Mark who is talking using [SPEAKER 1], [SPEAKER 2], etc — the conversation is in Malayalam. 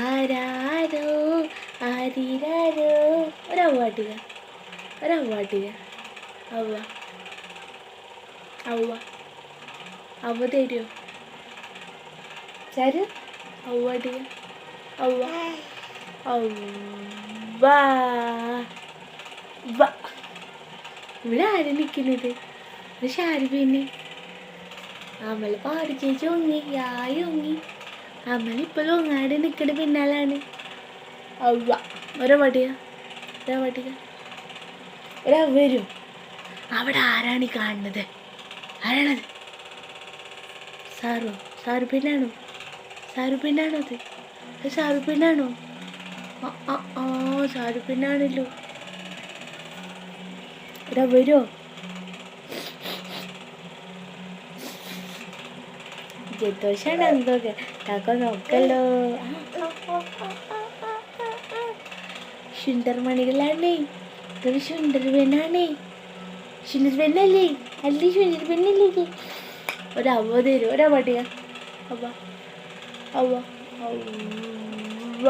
[SPEAKER 1] ആരാരോ ആരിരാരോ. ഒരവ് പാട്ടുക ഒരവ് പാട്ടുക അവ അവ അവ തരുമോ ചാര് അവ പാട്ടുക അവ അവ ഇവിടെ ആര് നിൽക്കുന്നത് പക്ഷെ ആര് പിന്നെ നമ്മൾ ചേച്ചി ഒങ്ങി യായി അങ്ങാടി നിൽക്കണ പിന്നാലാണ്. അവ ഒരോ പട്ടിക ഒരോ പട്ടിക ഒരാ വരും. അവിടെ ആരാണ് ഈ കാണുന്നത്? ആരാണത്? സാറോ? സാറു പിന്നാണോ സാറു പിന്നാണോ അത്? അത് സാറു പിന്നാണോ ആ ആ ആ സാറു പിന്നാണല്ലോ ഒരാ വരുമോ ജലദോഷാണ് എന്തൊക്കെ കാക്ക നോക്കല്ലോ ശുണ്ടർമണികളാണേ ഇതൊരു ശുണ്ടർ പെണ്ണാണേ ശുണ്ടർ പെണ്ണല്ലേ അല്ലേ ശുണ്ടർ പെണ്ണല്ലേ ഇത് ഒരവ തരും ഒരാ പട്ടിക അവ അവ അവ